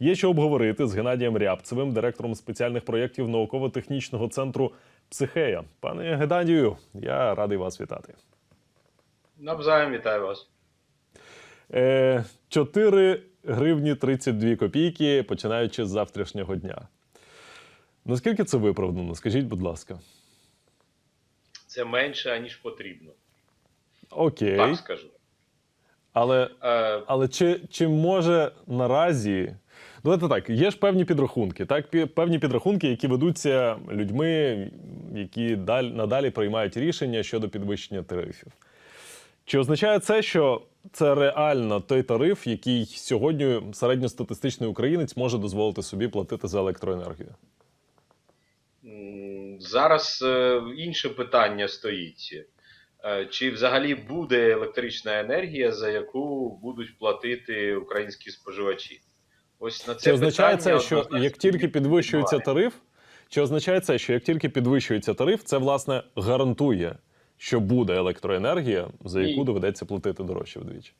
Є що обговорити з Геннадієм Рябцевим, директором спеціальних проєктів науково-технічного центру Психея. Пане Геннадію, я радий вас вітати. Навзаєм вітаю вас. Е, 4 гривні 32 копійки, починаючи з завтрашнього дня. Наскільки це виправдано? Скажіть, будь ласка. Це менше, аніж потрібно. Окей. Так скажу. Але, Е, але чи, чи може наразі. Ну, Давайте так, є ж певні підрахунки, так? Певні підрахунки, які ведуться людьми, які даль, надалі приймають рішення щодо підвищення тарифів. Чи означає це, що це реально той тариф, який сьогодні середньостатистичний українець може дозволити собі платити за електроенергію? зараз е, інше питання стоїть. Е, Чи взагалі буде електрична енергія, за яку будуть платити українські споживачі? Ось на це Чи означає це, що як тільки підвищується тариф, чи означає це, що як тільки підвищується тариф, це власне гарантує, що буде електроенергія, за яку Ні. доведеться платити дорожче вдвічі?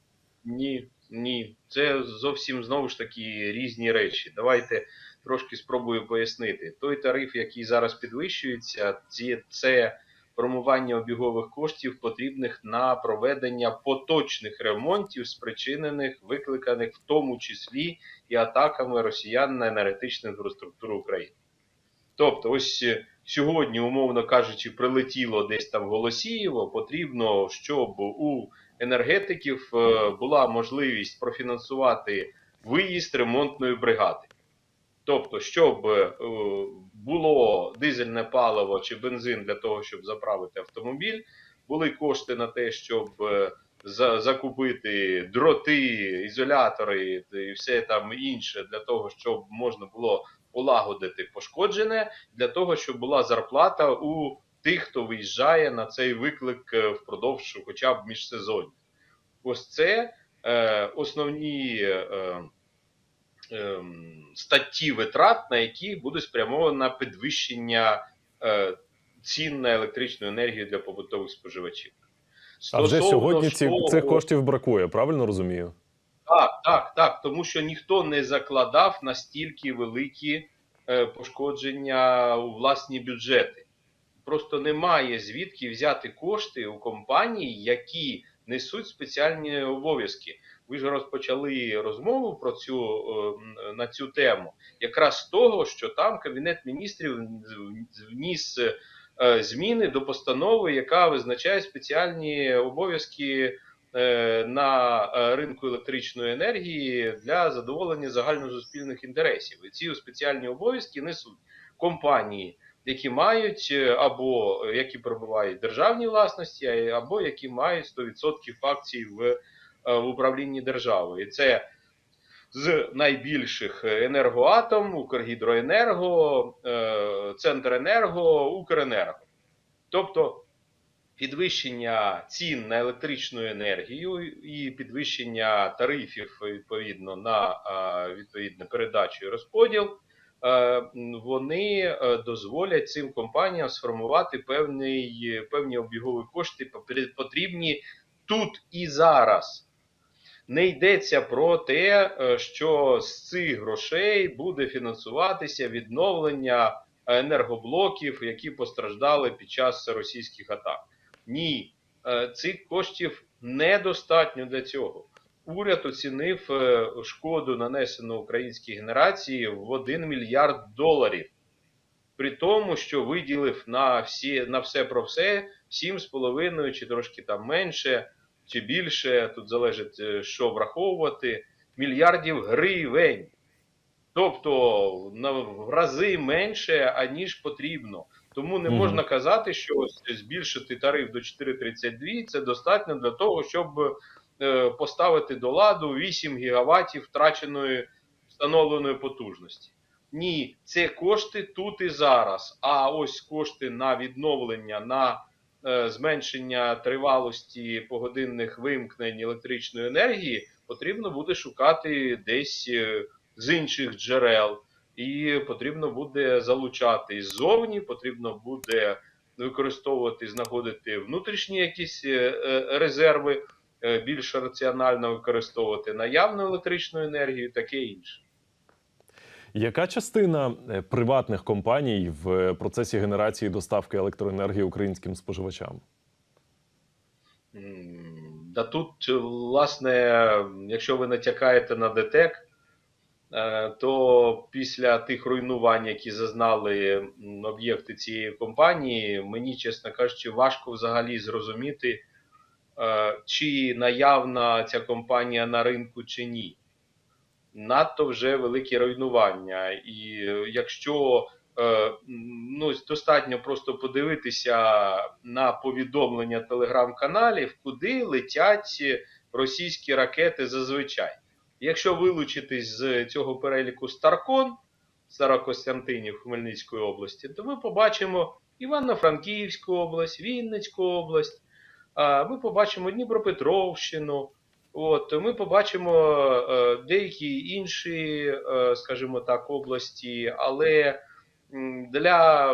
Ні, ні. Це зовсім знову ж таки різні речі. Давайте трошки спробую пояснити. Той тариф, який зараз підвищується, це промування обігових коштів, потрібних на проведення поточних ремонтів, спричинених, викликаних в тому числі і атаками росіян на енергетичну інфраструктуру України. Тобто, ось е, сьогодні, умовно кажучи, прилетіло десь там в Голосіїво, потрібно, щоб у енергетиків е, була можливість профінансувати виїзд ремонтної бригади. Тобто, щоб е, було дизельне паливо чи бензин для того, щоб заправити автомобіль, були кошти на те, щоб е, закупити дроти, ізолятори і все там інше для того, щоб можна було полагодити пошкоджене, для того, щоб була зарплата у тих, хто виїжджає на цей виклик е, впродовж хоча б міжсезоння. Ось це е, основні е, статті витрат, на які буде спрямовано підвищення е, цін на електричну енергію для побутових споживачів. А вже сьогодні ці, цих коштів бракує, правильно розумію? так, так, так. Тому що ніхто не закладав настільки великі е, пошкодження у власні бюджети. Просто немає звідки взяти кошти у компаній, які несуть спеціальні обов'язки. Ви ж розпочали розмову про цю е, на цю тему, якраз з того, що там Кабінет міністрів вніс е, зміни до постанови, яка визначає спеціальні обов'язки е, на ринку електричної енергії для задоволення загальносуспільних інтересів. І ці спеціальні обов'язки несуть компанії, які мають або які перебувають в державній власності, або які мають 100% акцій в, в управлінні державою. І це з найбільших енергоатом, Укргідроенерго, е, Центренерго, Укренерго. Тобто підвищення цін на електричну енергію і підвищення тарифів відповідно на е, відповідно передачу і розподіл. е, Вони е, дозволять цим компаніям сформувати певний, певні обігові кошти потрібні тут і зараз. Не йдеться про те, е, що з цих грошей буде фінансуватися відновлення енергоблоків, які постраждали під час російських атак. Ні, е, цих коштів недостатньо для цього. Уряд оцінив е, шкоду, нанесену українській генерації, в 1 мільярд доларів. При тому, що виділив на всі на все про все 7,5 чи трошки там менше, чи більше, тут залежить, е, що враховувати, мільярдів гривень. Тобто в рази менше, аніж потрібно. Тому не можна казати, що збільшити тариф до 4,32 це достатньо для того, щоб е, поставити до ладу 8 гігаватів втраченої встановленої потужності. Ні, це кошти тут і зараз. А ось кошти на відновлення, на зменшення тривалості погодинних вимкнень електричної енергії потрібно буде шукати десь е, з інших джерел, і потрібно буде залучати ззовні, потрібно буде використовувати, знаходити внутрішні якісь е, е, резерви, е, більш раціонально використовувати наявну електричну енергію, таке інше. Яка частина е, приватних компаній в процесі генерації доставки електроенергії українським споживачам? Да тут, е, власне, якщо ви натякаєте на ДТЕК, е, то після тих руйнувань, які зазнали об'єкти цієї компанії, мені, чесно кажучи, важко взагалі зрозуміти, е, чи наявна ця компанія на ринку, чи ні. Надто вже великі руйнування. І е, якщо е, ну, достатньо просто подивитися на повідомлення телеграм-каналів, куди летять російські ракети зазвичай. Якщо вилучитись з цього переліку Старкон, Старокостянтинів Хмельницької області, то ми побачимо Івано-Франківську область, Вінницьку область, ми побачимо Дніпропетровщину. От, ми побачимо е, деякі інші, е, скажімо так, області, але для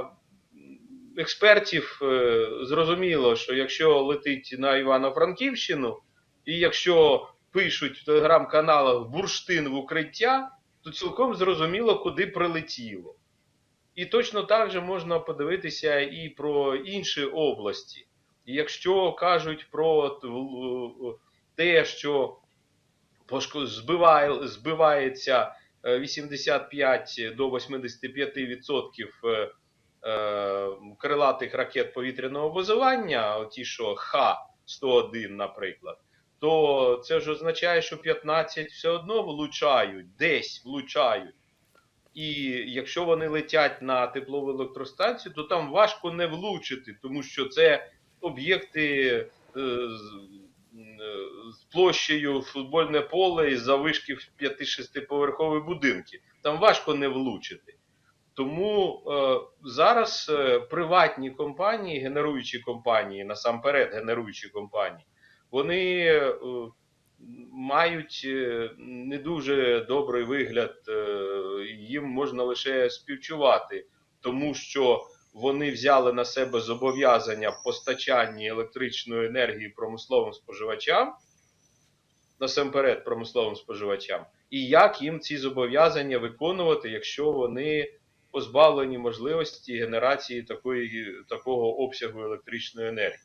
експертів е, зрозуміло, що якщо летить на Івано-Франківщину, і якщо пишуть в телеграм-каналах бурштин в укриття, то цілком зрозуміло, куди прилетіло. І точно так же можна подивитися і про інші області. І якщо кажуть про те, що збиває, збивається е, 85 до 85% е, е, крилатих ракет повітряного базування, ті, що Х-101, наприклад, то це ж означає, що 15 все одно влучають, десь влучають. І якщо вони летять на теплову електростанцію, то там важко не влучити, тому що це об'єкти е, е, з площею футбольне поле і завишки в 5-6 поверхові будинки. Там важко не влучити. Тому е, зараз е, приватні компанії, генеруючі компанії, насамперед генеруючі компанії, вони е, мають е, не дуже добрий вигляд, е, їм можна лише співчувати, тому що вони взяли на себе зобов'язання в постачанні електричної енергії промисловим споживачам, насамперед промисловим споживачам, і як їм ці зобов'язання виконувати, якщо вони позбавлені можливості генерації такої, такого обсягу електричної енергії.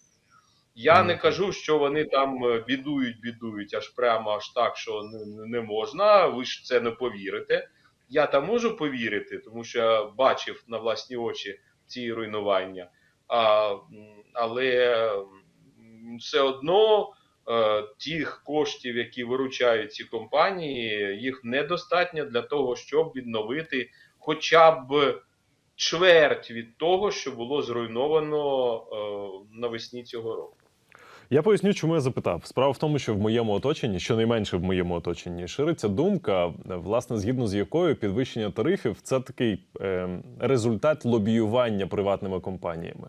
Я не кажу, що вони там е, бідують, бідують аж прямо аж так, що не, не можна. Ви ж це не повірите. Я там можу повірити, тому що я бачив на власні очі ці руйнування. А, але все одно тих коштів, які виручають ці компанії, їх недостатньо для того, щоб відновити хоча б чверть від того, що було зруйновано е, навесні цього року. Я поясню, чому я запитав. Справа в тому, що в моєму оточенні, щонайменше в моєму оточенні, шириться думка, е, власне, згідно з якою підвищення тарифів це такий е, результат лобіювання приватними компаніями.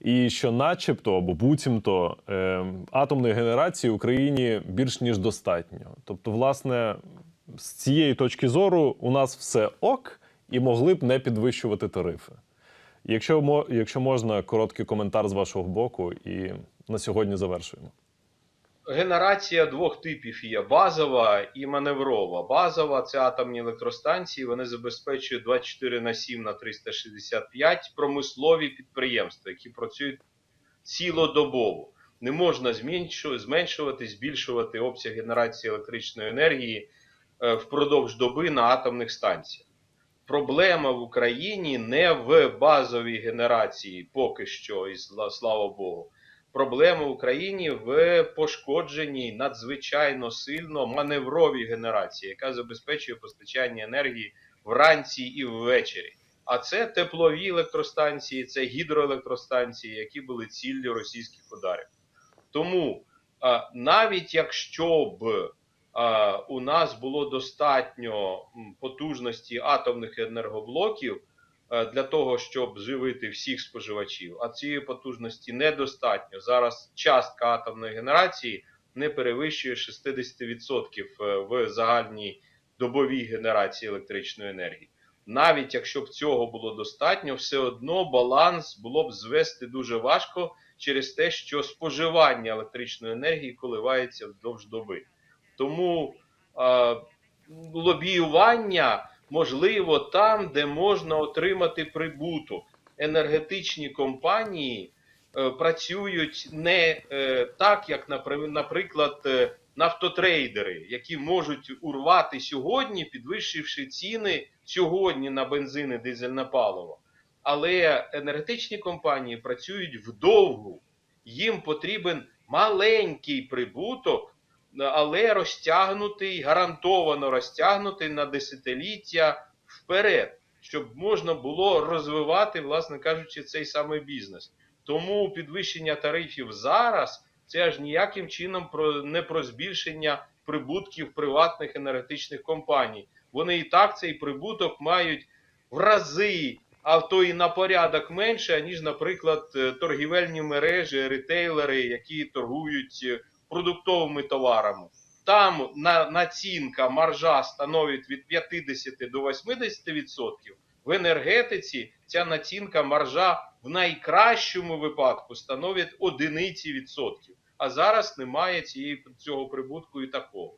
І що, начебто, або буцімто, е, атомної генерації в Україні більш ніж достатньо. Тобто, власне, з цієї точки зору у нас все ок, і могли б не підвищувати тарифи. Якщо, якщо можна, короткий коментар з вашого боку, і на сьогодні завершуємо. Генерація двох типів є: базова і маневрова. Базова це атомні електростанції. Вони забезпечують 24 на 7 на 365 промислові підприємства, які працюють цілодобово. Не можна зменшувати, збільшувати обсяг генерації електричної енергії е, впродовж доби на атомних станціях. Проблема в Україні не в базовій генерації, поки що, і слава Богу. Проблема в Україні в пошкодженій надзвичайно сильно маневровій генерації, яка забезпечує постачання енергії вранці і ввечері. А це теплові електростанції, це гідроелектростанції, які були ціллю російських ударів. Тому навіть якщо б у нас було достатньо потужності атомних енергоблоків для того, щоб живити всіх споживачів, а цієї потужності недостатньо. Зараз частка атомної генерації не перевищує 60% е, в загальній добовій генерації електричної енергії. Навіть якщо б цього було достатньо, все одно баланс було б звести дуже важко через те, що споживання електричної енергії коливається вздовж доби. Тому е, лобіювання можливо там, де можна отримати прибуток. Енергетичні компанії е, працюють не е, так, як, наприклад, е, нафтотрейдери, які можуть урвати сьогодні, підвищивши ціни сьогодні на бензин і дизельне паливо. Але енергетичні компанії працюють вдовгу. Їм потрібен маленький прибуток, але розтягнутий, гарантовано розтягнутий на десятиліття вперед, щоб можна було розвивати, власне кажучи, цей самий бізнес. Тому підвищення тарифів зараз це аж ніяким чином не про збільшення прибутків приватних енергетичних компаній. Вони і так цей прибуток мають в рази, а то і на порядок менше, ніж, наприклад, торгівельні мережі, ретейлери, які торгують продуктовими товарами. Там на, націнка маржа становить від 50 до 80 відсотків. В енергетиці ця націнка маржа в найкращому випадку становить одиниці відсотків. А зараз немає цієї цього прибутку і такого.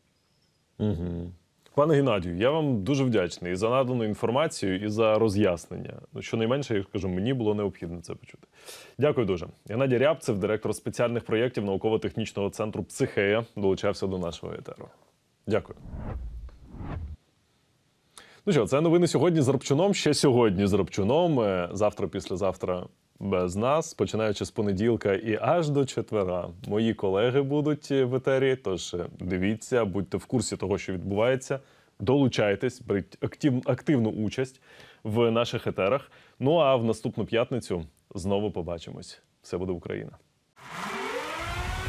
Угу. Пане Геннадію, я вам дуже вдячний за надану інформацію, і за роз'яснення. Ну, щонайменше, я кажу, мені було необхідно це почути. Дякую дуже. Геннадій Рябцев, директор спеціальних проєктів науково-технічного центру Психея, долучався до нашого етеру. Дякую. Ну що, це новини сьогодні з Рабчуном. Ще сьогодні з Рабчуном. Е, Завтра, післязавтра без нас, починаючи з понеділка і аж до четвера. Мої колеги будуть в етері. Тож е, дивіться, будьте в курсі того, що відбувається. Долучайтесь, беріть актив, активну участь в наших етерах. Ну а в наступну п'ятницю знову побачимось. Все буде Україна.